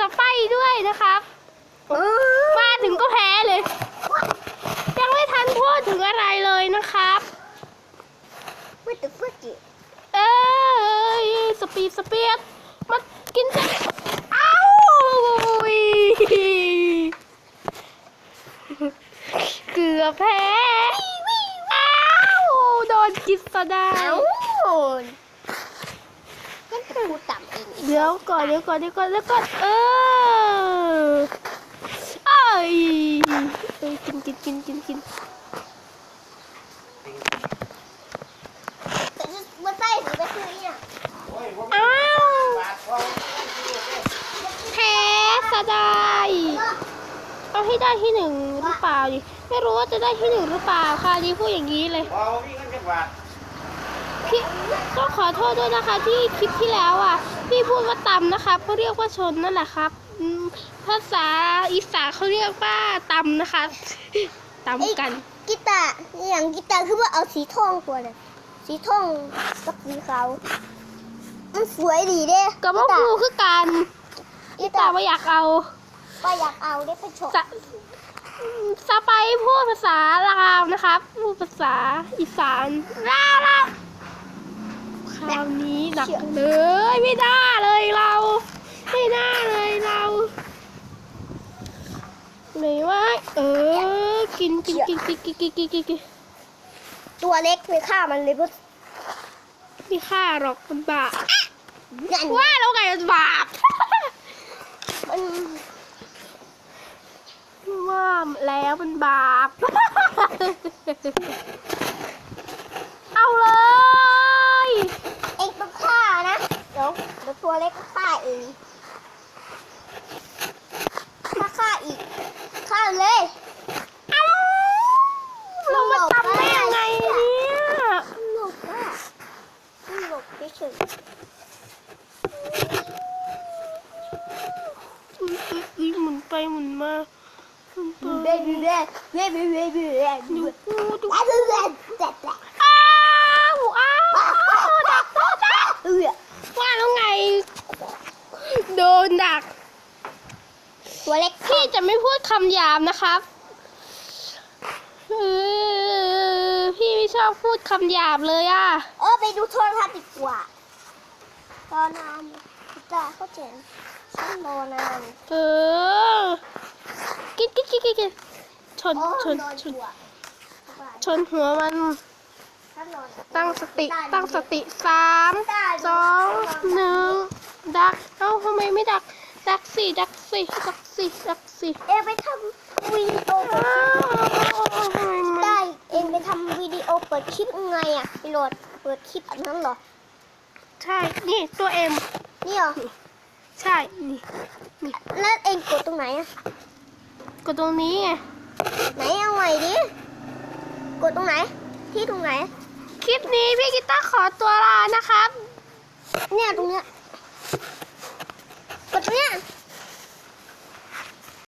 จะไฟด้วยนะครับเออมาถึงก็แพ้เลย ยังไม่ทันพูดถึงอะไรเลยนะครับไม่ตึกเพื่อกิเอ้ยสปีดสปีดมากินจะอ้าวเกือบแพ้อ้าวโดนกินซะได้เอ้าก็คือกูต่ำ เองอีกเดี๋ยวก่อนเดี๋ยวก่อนเดี๋ยวก่อนแล้วก็เออเอ้ยเอ้ยกินกินกินกินกินแต่มันใต้ถึงไปคือเนี่ยอ้าวแพ้ซะได้เอาให้ได้ที่หนึ่งหรือเปล่าดิไม่รู้ว่าจะได้ที่หนึ่งหรือเปล่าค่ะนี่พูดอย่างนี้เลย พอวิ่งกันจังหวัดพี่ก็ขอโทษด้วยนะคะ ที่คลิปที่แล้วอะพี่พูดว่าตำนะคะเขาเรียกว่าชนนั่นแหละครับอืมภาษาอีสานเขาเรียกว่าตำนะคะตำกันกีตาร์อย่างกีตาร์คือว่าเอาสีทองตัวเลยสีทองกับสีขาวมันสวยดีเด้กับว่าครูคือกันกีแต่ตาร์ว่าอยากเอาก็อยากเอาได้ไปโชว์จะสไปพูดภาษาลาวนะครับ พูดภาษาอีสานลาวลาว คราวนี้หนักเลยไม่ได้เลยเรา ไม่ได้เลยเราเลยว่าเออกินกินกินกินกินกินกินกินกินตัวเล็กไม่ฆ่ามันเลยเพราะไม่ฆ่าหรอกมันบาปนั่นว่าแล้วไงมันบาปมันว่าแล้วมันบาป เอาเลย เองต้องฆ่านะเดี๋ยวเดี๋ยวตัวเล็กฆ่าเองถ้าฆ่าอีก ฆ่าเลยเอาเรามาทำได้ยังไงเนี่ยหลบอะหลบเฉยอุ๊ยอุ๊ยอุ๊ยหมุนไปหมุนมาหมุนไปๆเบบี้เบบี้เบบี้เบบี้เบบี้ดูดูดูเบบี้เบบี้ อ้าวอ้าวดักดัก เออ ว่าแล้วไง โดนดัก ตัวเล็กพี่จะไม่พูดคำหยาบนะครับเออพี่ไม่ชอบพูดคำหยาบเลยอะ เออไปดูโทรทัศน์ดีกว่า ตอนนานจ้าเขาเจ๋งฉันรอนานเออกินกินกินกินกินชนโอ้ชนนอนชดีนกว่าชนหัวมันฉันนอนตั้งสติตั้งสติสามสองหนึ่งดัก เอ้าทำไมไม่ดัก ดักสิดักสิดักสิดักสิเองไปทำวิดีโอเปิดอ้าคลิปวทำไมมันได้เองไปทำวิดีโอเปิดคลิปยังไงอะไปโหลดเปิดคลิปอันนั้นเหรอ ใช่ นี่ตัวเอ็มนี่เหรอ ใช่ นี่แล้วเองกดตรงไหนอะ กดตรงนี้ไง ไหนเอาใหม่ดิ กดตรงไหน ที่ตรงไหน คลิปนี้พี่กีตาร์ขอตัวลานะครับ เนี่ยตรงเนี้ยกดตรงเนี้ย